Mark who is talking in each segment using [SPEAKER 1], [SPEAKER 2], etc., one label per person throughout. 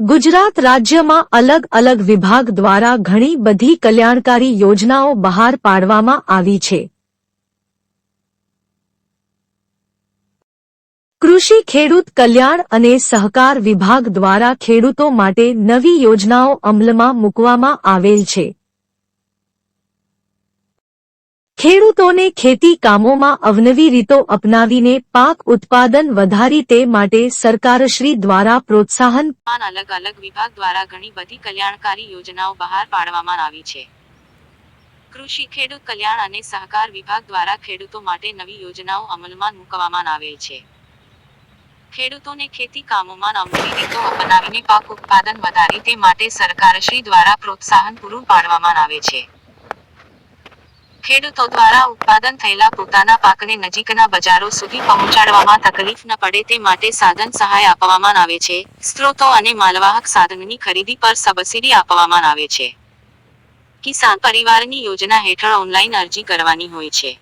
[SPEAKER 1] ગુજરાત રાજ્યમાં અલગ અલગ વિભાગ દ્વારા ઘણી બધી કલ્યાણકારી યોજનાઓ બહાર પાડવામાં આવી છે. કૃષિ ખેડૂત કલ્યાણ અને સહકાર વિભાગ દ્વારા ખેડૂતો માટે નવી યોજનાઓ અમલમાં મૂકવામાં આવેલ છે. ખેડૂતોને ખેતી કામોમાં અવનવી રીતો અપનાવીને પાક ઉત્પાદન વધારી તે માટે સરકારશ્રી દ્વારા પ્રોત્સાહન
[SPEAKER 2] અલગ અલગ વિભાગ દ્વારા ઘણી બધી કલ્યાણકારી યોજનાઓ બહાર પાડવામાં આવી છે. કૃષિ, ખેડૂત કલ્યાણ અને સહકાર વિભાગ દ્વારા ખેડૂતો માટે નવી યોજનાઓ અમલમાં મૂકવામાં આવેલ છે. ખેડૂતોને ખેતી કામોમાં અમલી રીતો અપનાવીને પાક ઉત્પાદન વધારે તે માટે સરકારશ્રી દ્વારા પ્રોત્સાહન પૂરું પાડવામાં આવે છે. ખેડૂતો દ્વારા ઉત્પાદન થયેલા પોતાના પાકને નજીકના બજારો સુધી પહોંચાડવામાં તકલીફ ન પડે તે માટે સાધન સહાય આપવામાં આવે છે. સ્ત્રોતો અને માલવાહક સાધનની ખરીદી પર સબસિડી આપવામાં આવે છે. કિસાન પરિવારની યોજના હેઠળ ઓનલાઈન અરજી કરવાની હોય છે.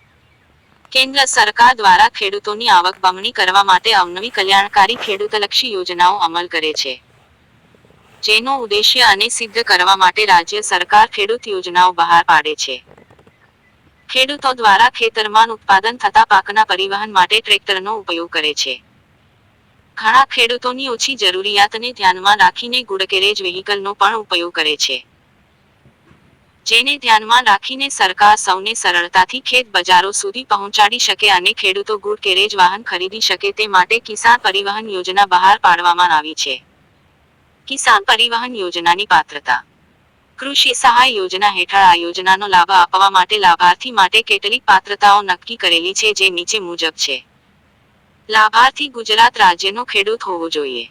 [SPEAKER 2] કેન્દ્ર સરકાર દ્વારા ખેડૂતોની આવક બમણી કરવા માટે અવનવી કલ્યાણકારી ખેડૂતલક્ષી યોજનાઓ અમલ કરે છે. જેનો ઉદ્દેશ્ય અને સિદ્ધ કરવા માટે રાજ્ય સરકાર ખેડૂત યોજનાઓ બહાર પાડે છે. ખેડૂતો દ્વારા ખેતરમાં ઉત્પાદન થતા પાકના પરિવહન માટે ટ્રેક્ટરનો ઉપયોગ કરે છે. ઘણા ખેડૂતોની ઓછી જરૂરિયાતને ધ્યાનમાં રાખીને ગુડકેરેજ વ્હીકલનો પણ ઉપયોગ કરે છે. જેને ધ્યાનમાં રાખીને સરકાર સૌને સરળતાથી ખેત બજારો સુધી પહોંચાડી શકે અને ખેડૂતો ગુડ કેરેજ વાહન ખરીદી શકે તે માટે કિસાન પરિવહન યોજના બહાર પાડવામાં આવી છે. કિસાન પરિવહન યોજનાની પાત્રતા કૃષિ સહાય યોજના હેઠળ આ યોજનાનો લાભ આપવા માટે લાભાર્થી માટે કેટલીક પાત્રતાઓ નક્કી કરેલી છે જે નીચે મુજબ છે. લાભાર્થી ગુજરાત રાજ્યનો ખેડૂત હોવો જોઈએ.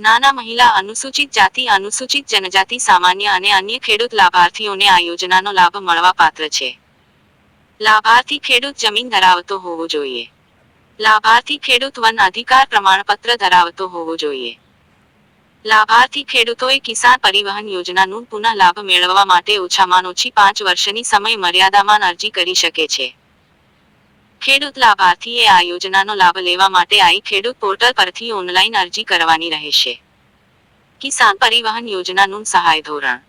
[SPEAKER 2] નાના મહિલા અનુસૂચિત જાતિ, અનુસૂચિત જનજાતિ, સામાન્ય અને અન્ય ખેડૂત લાભાર્થીઓને આ યોજનાનો લાભ મળવા પાત્ર છે. લાભાર્થી ખેડૂત જમીન ધરાવતો હોવો જોઈએ. લાભાર્થી ખેડૂત વન અધિકાર પ્રમાણપત્ર ધરાવતો હોવો જોઈએ. લાભાર્થી ખેડૂતોએ કિસાન પરિવહન યોજનાનું પુનઃ લાભ મેળવવા માટે ઓછામાં ઓછી પાંચ વર્ષની સમય મર્યાદામાં અરજી કરી શકે છે. ખેડૂત લાભાર્થીએ આ યોજનાનો લાભ લેવા માટે આઈ ખેડૂત પોર્ટલ પરથી ઓનલાઈન અરજી કરવાની રહેશે. કિસાન પરિવહન યોજનાનું સહાય ધોરણ.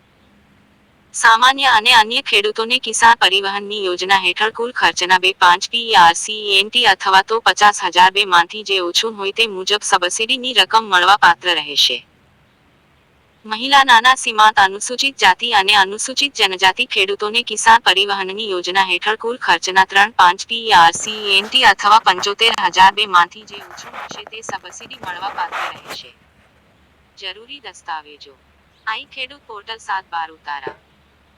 [SPEAKER 2] સામાન્ય અને અન્ય ખેડૂતોને કિસાન પરિવહનની યોજના હેઠળ કુલ ખર્ચના બે પાંચ પીઆરસીએનટી અથવા તો પચાસ હજાર બે માંથી જે ઓછું હોય તે મુજબ સબસિડીની રકમ મળવા પાત્ર રહેશે. મહિલા નાના સીમાંત અનુસૂચિત જાતિ અને અનુસૂચિત જનજાતિ ખેડૂતોને કિસાન પરિવહનની યોજના હેઠળ કુલ ખર્ચના ત્રણ પાંચ પીઆરસીએનટી અથવા પંચોતેર હજાર બે માંથી જે ઓછું હશે તે સબસિડી મળવા પાત્ર રહેશે. જરૂરી દસ્તાવેજો. આઈ ખેડૂત પોર્ટલ સાત બાર ઉતારા.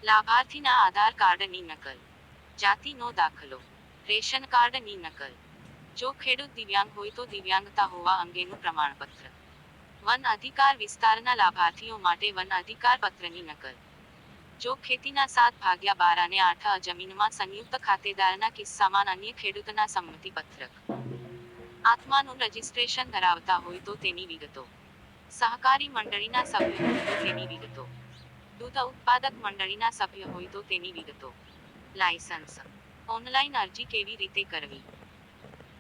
[SPEAKER 2] લાભાર્થીના આધાર કાર્ડની નકલ. જાતિનો દાખલો. રેશન કાર્ડની નકલ. જો ખેડૂત દિવ્યાંગ હોય તો દિવ્યાંગતા હોવા અંગેનું પ્રમાણપત્ર. વન અધિકાર વિસ્તારના લાભાર્થીઓ માટે વન અધિકાર પત્રની નકલ. જો ખેતીના સાત ભાગ્યા બાર અને આઠ જમીનમાં સંયુક્ત ખાતેદારના કિસ્સામાં અન્ય ખેડૂતના સંમતિ પત્રક. આત્માનું રજિસ્ટ્રેશન ધરાવતા હોય તો તેની વિગતો. સહકારી મંડળીના સભ્ય હોય તો તેની વિગતો. દૂધ ઉત્પાદક મંડળીના સભ્ય હોય તો તેની વિગતો. લાયસન્સ. ઓનલાઈન અરજી કેવી રીતે કરવી?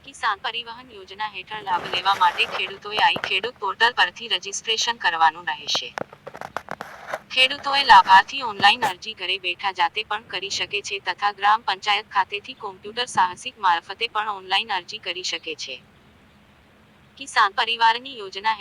[SPEAKER 2] કિસાન પરિવહન યોજના હેઠળ લાભ લેવા માટે ખેડૂતોએ આઈ ખેડૂત પોર્ટલ પરથી રજીસ્ટ્રેશન કરવાનું રહેશે. ખેડૂતોએ લાભાર્થી ઓનલાઈન અરજી ઘરે બેઠા જાતે પણ કરી શકે છે તથા ગ્રામ પંચાયત ખાતેથી કોમ્પ્યુટર સાહસિક મારફતે પણ ઓનલાઈન અરજી કરી શકે છે. કિસાન પરિવારની યોજના